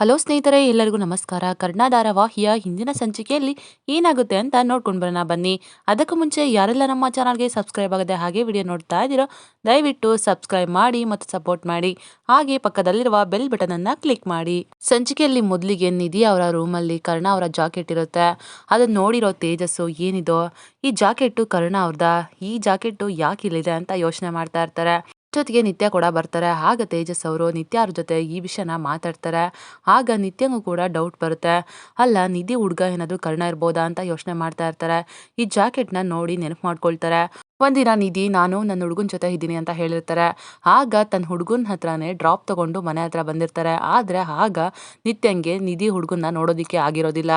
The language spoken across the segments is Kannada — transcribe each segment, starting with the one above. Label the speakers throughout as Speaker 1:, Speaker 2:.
Speaker 1: ಹಲೋ ಸ್ನೇಹಿತರೆ, ಎಲ್ಲರಿಗೂ ನಮಸ್ಕಾರ. ಕರ್ಣಾಧಾರ ವಾಹಿಯ ಹಿಂದಿನ ಸಂಚಿಕೆಯಲ್ಲಿ ಏನಾಗುತ್ತೆ ಅಂತ ನೋಡ್ಕೊಂಡು ಬರೋಣ ಬನ್ನಿ. ಅದಕ್ಕೂ ಮುಂಚೆ ಯಾರೆಲ್ಲ ನಮ್ಮ ಚಾನಲ್ಗೆ ಸಬ್ಸ್ಕ್ರೈಬ್ ಆಗದೆ ಹಾಗೆ ವಿಡಿಯೋ ನೋಡ್ತಾ ಇದ್ದೀರೋ, ದಯವಿಟ್ಟು ಸಬ್ಸ್ಕ್ರೈಬ್ ಮಾಡಿ ಮತ್ತು ಸಪೋರ್ಟ್ ಮಾಡಿ. ಹಾಗೆ ಪಕ್ಕದಲ್ಲಿರುವ ಬೆಲ್ ಬಟನ್ ಅನ್ನ ಕ್ಲಿಕ್ ಮಾಡಿ. ಸಂಚಿಕೆಯಲ್ಲಿ ಮೊದಲಿಗೆ ನಿಧಿ ಅವರ ರೂಮಲ್ಲಿ ಕರ್ಣ ಅವರ ಜಾಕೆಟ್ ಇರುತ್ತೆ. ಅದನ್ನ ನೋಡಿರೋ ತೇಜಸ್ಸು ಏನಿದೋ, ಈ ಜಾಕೆಟ್ಟು ಕರ್ಣ ಅವ್ರದ? ಈ ಜಾಕೆಟ್ಟು ಯಾಕೆ ಇಲ್ಲಿದೆ ಅಂತ ಯೋಚನೆ ಮಾಡ್ತಾ ಇರ್ತಾರೆ. ಜೊತೆಗೆ ನಿತ್ಯ ಕೂಡ ಬರ್ತಾರೆ. ಆಗ ತೇಜಸ್ ಅವರು ನಿತ್ಯ ಅವ್ರ ಜೊತೆ ಈ ವಿಷಯನ ಮಾತಾಡ್ತಾರೆ. ಆಗ ನಿತ್ಯಂಗೂ ಕೂಡ ಡೌಟ್ ಬರುತ್ತೆ. ಅಲ್ಲ, ನಿಧಿ ಹುಡುಗ ಏನಾದರೂ ಕರ್ಣ ಇರ್ಬೋದಾ ಅಂತ ಯೋಚನೆ ಮಾಡ್ತಾ ಇರ್ತಾರೆ. ಈ ಜಾಕೆಟ್ನ ನೋಡಿ ನೆನಪು ಮಾಡ್ಕೊಳ್ತಾರೆ. ಒಂದಿನ ನಿಧಿ, ನಾನು ನನ್ನ ಹುಡುಗನ ಜೊತೆ ಇದ್ದೀನಿ ಅಂತ ಹೇಳಿರ್ತಾರೆ. ಆಗ ತನ್ನ ಹುಡುಗನ ಹತ್ರನೇ ಡ್ರಾಪ್ ತಗೊಂಡು ಮನೆ ಹತ್ರ ಬಂದಿರ್ತಾರೆ. ಆದರೆ ಆಗ ನಿತ್ಯಂಗೆ ನಿಧಿ ಹುಡುಗನ್ನ ನೋಡೋದಿಕ್ಕೆ ಆಗಿರೋದಿಲ್ಲ.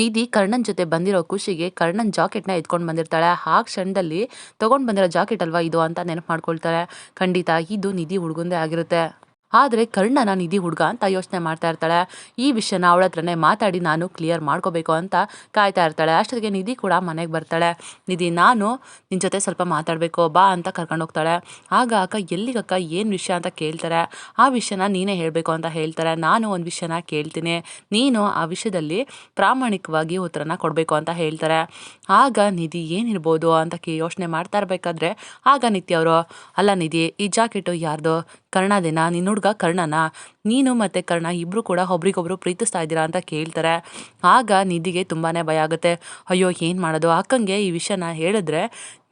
Speaker 1: ನಿಧಿ ಕರ್ಣನ್ ಜೊತೆ ಬಂದಿರೋ ಖುಷಿಗೆ ಕರ್ಣನ್ ಜಾಕೆಟ್ನ ಎತ್ಕೊಂಡು ಬಂದಿರ್ತಾಳೆ. ಆ ಕ್ಷಣದಲ್ಲಿ ತಗೊಂಡು ಬಂದಿರೋ ಜಾಕೆಟ್ ಅಲ್ವಾ ಇದು ಅಂತ ನೆನಪು ಮಾಡ್ಕೊಳ್ತಾಳೆ ಖಂಡಿತ ಇದು ನಿಧಿ ಹುಡುಗಂದೇ ಆಗಿರುತ್ತೆ. ಆದರೆ ಕರ್ಣನ ನಿಧಿ ಹುಡುಗ ಅಂತ ಯೋಚನೆ ಮಾಡ್ತಾ ಇರ್ತಾಳೆ. ಈ ವಿಷಯನ ಅವಳ ಹತ್ರನೇ ಮಾತಾಡಿ ನಾನು ಕ್ಲಿಯರ್ ಮಾಡ್ಕೋಬೇಕು ಅಂತ ಕಾಯ್ತಾ ಇರ್ತಾಳೆ. ಅಷ್ಟೊತ್ತಿಗೆ ನಿಧಿ ಕೂಡ ಮನೆಗೆ ಬರ್ತಾಳೆ. ನಿಧಿ, ನಾನು ನಿನ್ನ ಜೊತೆ ಸ್ವಲ್ಪ ಮಾತಾಡಬೇಕು, ಬಾ ಅಂತ ಕರ್ಕೊಂಡು ಹೋಗ್ತಾಳೆ. ಆಗ ಅಕ್ಕ, ಎಲ್ಲಿಗಕ್ಕ ಏನು ವಿಷಯ ಅಂತ ಕೇಳ್ತಾರೆ. ಆ ವಿಷಯನ ನೀನೇ ಹೇಳಬೇಕು ಅಂತ ಹೇಳ್ತಾರೆ. ನಾನು ಒಂದು ವಿಷಯನ ಕೇಳ್ತೀನಿ. ನೀನು ಆ ವಿಷಯದಲ್ಲಿ ಪ್ರಾಮಾಣಿಕವಾಗಿ ಉತ್ತರನ ಕೊಡಬೇಕು ಅಂತ ಹೇಳ್ತಾರೆ. ಆಗ ನಿಧಿ ಏನಿರ್ಬೋದು ಅಂತ ಯೋಚನೆ ಮಾಡ್ತಾ ಇರಬೇಕಾದ್ರೆ, ಆಗ ನಿತ್ಯ ಅವರು, ಅಲ್ಲ ನಿಧಿ, ಈ ಜಾಕೆಟು ಯಾರ್ದು? ಕರ್ಣದೇನಾ ನಿನ್ನ ಹುಡುಗ ಕರ್ಣನ? ನೀನು ಮತ್ತು ಕರ್ಣ ಇಬ್ಬರು ಕೂಡ ಒಬ್ರಿಗೊಬ್ರು ಪ್ರೀತಿಸ್ತಾ ಇದ್ದೀರಾ ಅಂತ ಕೇಳ್ತಾರೆ. ಆಗ ನಿಧಿಗೆ ತುಂಬಾ ಭಯ ಆಗುತ್ತೆ. ಅಯ್ಯೋ, ಏನು ಮಾಡೋದು? ಅಕ್ಕಂಗೆ ಈ ವಿಷಯನ ಹೇಳಿದ್ರೆ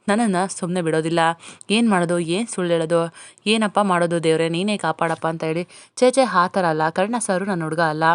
Speaker 1: ನನ್ನನ್ನು ಸುಮ್ಮನೆ ಬಿಡೋದಿಲ್ಲ. ಏನು ಮಾಡೋದು? ಏನು ಸುಳ್ಳು ಹೇಳೋದು? ಏನಪ್ಪ ಮಾಡೋದು ದೇವ್ರೆ? ನೀನೇ ಕಾಪಾಡಪ್ಪ ಅಂತ ಹೇಳಿ ಚೇಚೆ ಆ ಥರ ಅಲ್ಲ. ಕರ್ಣ ಸರು ನನ್ನ ಹುಡುಗ ಅಲ್ಲ.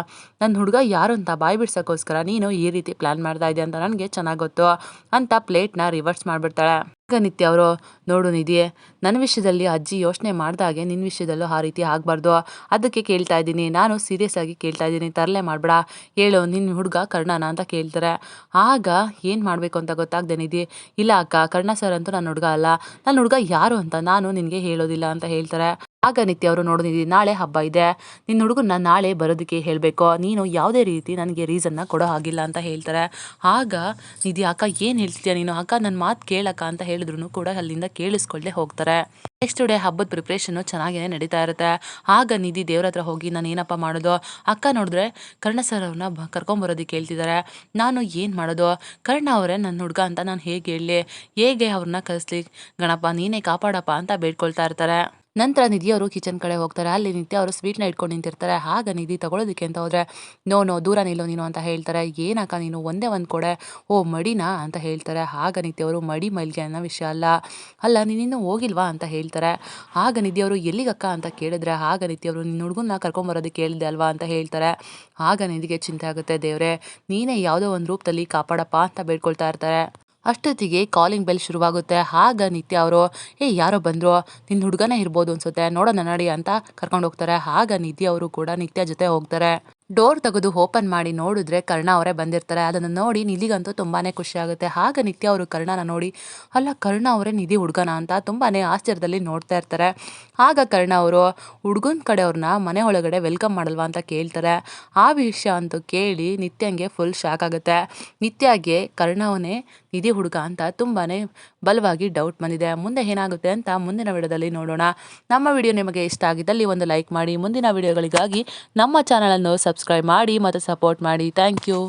Speaker 1: ನನ್ನ ಹುಡುಗ ಯಾರು ಅಂತ ಬಾಯಿ ಬಿಡ್ಸೋಕ್ಕೋಸ್ಕರ ನೀನು ಈ ರೀತಿ ಪ್ಲ್ಯಾನ್ ಮಾಡ್ತಾ ಇದೆಯಾ ಅಂತ ನನಗೆ ಚೆನ್ನಾಗಿ ಗೊತ್ತು ಅಂತ ಪ್ಲೇಟ್ನ ರಿವರ್ಸ್ ಮಾಡಿಬಿಡ್ತಾಳೆ. ನಿತ್ಯ ಅವರು, ನೋಡು ನಿಧಿ ನನ್ನ ವಿಷಯದಲ್ಲಿ ಅಜ್ಜಿ ಯೋಚನೆ ಮಾಡಿದಾಗೆ ನಿನ್ನ ವಿಷಯದಲ್ಲೂ ಆ ರೀತಿ ಆಗಬಾರ್ದು. ಅದಕ್ಕೆ ಕೇಳ್ತಾ ಇದ್ದೀನಿ. ನಾನು ಸೀರಿಯಸ್ ಆಗಿ ಕೇಳ್ತಾ ಇದ್ದೀನಿ. ತರಲೆ ಮಾಡಬೇಡ. ಹೇಳು ನಿನ್ನ ಹುಡುಗ ಕರ್ಣನ ಅಂತ ಕೇಳ್ತಾರೆ. ಆಗ ಏನು ಮಾಡಬೇಕು ಅಂತ ಗೊತ್ತಾಗದೆ ನಿಧಿ. ಇಲ್ಲ ಅಕ್ಕ, ಕರ್ಣ ಸರ್ ಅಂತೂ ನನ್ನ ಹುಡುಗ ಅಲ್ಲ. ನನ್ನ ಹುಡುಗ ಯಾರು ಅಂತ ನಾನು ನಿನಗೆ ಹೇಳೋದಿಲ್ಲ ಅಂತ ಹೇಳ್ತಾರೆ. ಆಗ ನಿತ್ಯ ಅವರು ನೋಡಿದ್ವಿ ನಾಳೆ ಹಬ್ಬ ಇದೆ. ನಿನ್ನ ಹುಡುಗನ ನಾಳೆ ಬರೋದಕ್ಕೆ ಹೇಳಬೇಕು. ನೀನು ಯಾವುದೇ ರೀತಿ ನನಗೆ ರೀಸನ್ನ ಕೊಡೋ ಹಾಗಿಲ್ಲ ಅಂತ ಹೇಳ್ತಾರೆ. ಆಗ ನಿಧಿ, ಅಕ್ಕ, ಏನು ಹೇಳ್ತೀಯ ನೀನು? ಅಕ್ಕ ನನ್ನ ಮಾತು ಕೇಳಕ್ಕ ಅಂತ ಹೇಳಿದ್ರು ಕೂಡ ಅಲ್ಲಿಂದ ಕೇಳಿಸ್ಕೊಳ್ಳದೆ ಹೋಗ್ತಾರೆ. ನೆಕ್ಸ್ಟ್ ಡೇ ಹಬ್ಬದ ಪ್ರಿಪ್ರೇಷನ್ನು ಚೆನ್ನಾಗೇ ನಡೀತಾ ಇರುತ್ತೆ. ಆಗ ನಿಧಿ ದೇವ್ರ ಹತ್ರ ಹೋಗಿ, ನಾನು ಏನಪ್ಪ ಮಾಡೋದು? ಅಕ್ಕ ನೋಡಿದ್ರೆ ಕರ್ಣ ಸರ್ ಅವ್ರನ್ನ ಕರ್ಕೊಂಬರೋದಕ್ಕೆ ಹೇಳ್ತಿದ್ದಾರೆ ನಾನು ಏನು ಮಾಡೋದು? ಕರ್ಣ ಅವರೇ ನನ್ನ ಹುಡುಗ ಅಂತ ನಾನು ಹೇಗೆ ಹೇಳಲಿ ಹೇಗೆ ಅವ್ರನ್ನ ಕರೆಸ್ಲಿ? ಗಣಪ, ನೀನೇ ಕಾಪಾಡಪ್ಪ ಅಂತ ಬೇಡ್ಕೊಳ್ತಾ ಇರ್ತಾರೆ. ನಂತರ ನಿಧಿ ಅವರು ಕಿಚನ್ ಕಡೆ ಹೋಗ್ತಾರೆ. ಅಲ್ಲಿ ನಿತ್ಯ ಅವರು ಸ್ವೀಟ್ನ ಇಟ್ಕೊಂಡು ನಿಂತಿರ್ತಾರೆ. ಆಗ ನಿಧಿ ತಗೊಳ್ಳೋದಕ್ಕೆ ಅಂತ ಹೋದರೆ, ನೋ ನೋ, ದೂರ ನಿಲ್ಲೋ ನೀನು ಅಂತ ಹೇಳ್ತಾರೆ. ಏನಕ್ಕ ನೀನು? ಒಂದೇ ಒಂದು ಕೊಡೆ. ಓ, ಮಡಿನಾ ಅಂತ ಹೇಳ್ತಾರೆ. ಆಗ ನಿತ್ಯ ಅವರು, ಮಡಿ ಮೈಲ್ಗೆ ಅನ್ನೋ ವಿಷಯ ಅಲ್ಲ. ಅಲ್ಲ ನೀನಿನ್ನೂ ಹೋಗಿಲ್ವಾ? ಅಂತ ಹೇಳ್ತಾರೆ. ಆಗ ನಿಧಿ ಅವರು, ಎಲ್ಲಿಗಕ್ಕ? ಅಂತ ಕೇಳಿದ್ರೆ, ಆಗ ನಿತ್ಯ ಅವರು, ನಿನ್ನ ಹುಡುಗನ್ನ ಕರ್ಕೊಂಬರೋದಕ್ಕೆ ಕೇಳಿದೆ ಅಲ್ವಾ? ಅಂತ ಹೇಳ್ತಾರೆ. ಆಗ ನಿಧಿಗೆ ಚಿಂತೆ ಆಗುತ್ತೆ. ದೇವ್ರೆ, ನೀನೇ ಯಾವುದೋ ಒಂದು ರೂಪದಲ್ಲಿ ಕಾಪಾಡಪ್ಪ ಅಂತ ಬೇಡ್ಕೊಳ್ತಾ ಇರ್ತಾರೆ. ಅಷ್ಟೊತ್ತಿಗೆ ಕಾಲಿಂಗ್ ಬೆಲ್ ಶುರುವಾಗುತ್ತೆ. ಆಗ ನಿತ್ಯ ಅವರು ಏ ಯಾರೋ ಬಂದರು? ನಿನ್ನ ಹುಡುಗನೇ ಇರ್ಬೋದು ಅನ್ಸುತ್ತೆ. ನೋಡೋಣ ನಡಿ ಅಂತ ಕರ್ಕೊಂಡು ಹೋಗ್ತಾರೆ ಆಗ ನಿತ್ಯ ಅವರು ಕೂಡ ನಿತ್ಯ ಜೊತೆ ಹೋಗ್ತಾರೆ. ಡೋರ್ ತೆಗೆದು ಓಪನ್ ಮಾಡಿ ನೋಡಿದ್ರೆ ಕರ್ಣ ಅವರೇ ಬಂದಿರ್ತಾರೆ. ಅದನ್ನು ನೋಡಿ ನಿಧಿಗಂತೂ ತುಂಬಾ ಖುಷಿ ಆಗುತ್ತೆ. ಆಗ ನಿತ್ಯ ಅವರು ಕರ್ಣನ ನೋಡಿ, ಅಲ್ಲ, ಕರ್ಣ ಅವರೇ ನಿಧಿ ಹುಡುಗನ? ಅಂತ ತುಂಬಾ ಆಶ್ಚರ್ಯದಲ್ಲಿ ನೋಡ್ತಾ ಇರ್ತಾರೆ. ಆಗ ಕರ್ಣ ಅವರು, ಹುಡುಗನ ಕಡೆಯವ್ರನ್ನ ಮನೆ ಒಳಗಡೆ ವೆಲ್ಕಮ್ ಮಾಡಲ್ವಾ? ಅಂತ ಕೇಳ್ತಾರೆ. ಆ ವಿಷಯ ಅಂತೂ ಕೇಳಿ ನಿತ್ಯಂಗೆ ಫುಲ್ ಶಾಕ್ ಆಗುತ್ತೆ. ನಿತ್ಯಗೆ ಕರ್ಣವನೇ ನಿಧಿ ಹುಡುಗ ಅಂತ ತುಂಬಾ ಬಲವಾಗಿ ಡೌಟ್ ಬಂದಿದೆ. ಮುಂದೆ ಏನಾಗುತ್ತೆ ಅಂತ ಮುಂದಿನ ವಿಡಿಯೋದಲ್ಲಿ ನೋಡೋಣ. ನಮ್ಮ ವಿಡಿಯೋ ನಿಮಗೆ ಇಷ್ಟ ಆಗಿದ್ದಲ್ಲಿ ಒಂದು ಲೈಕ್ ಮಾಡಿ. ಮುಂದಿನ ವಿಡಿಯೋಗಳಿಗಾಗಿ ನಮ್ಮ ಚಾನಲನ್ನು ಸಬ್ಸ್ಕ್ರೈಬ್ ಮಾಡಿ ಮತ್ತು ಸಪೋರ್ಟ್ ಮಾಡಿ. Thank you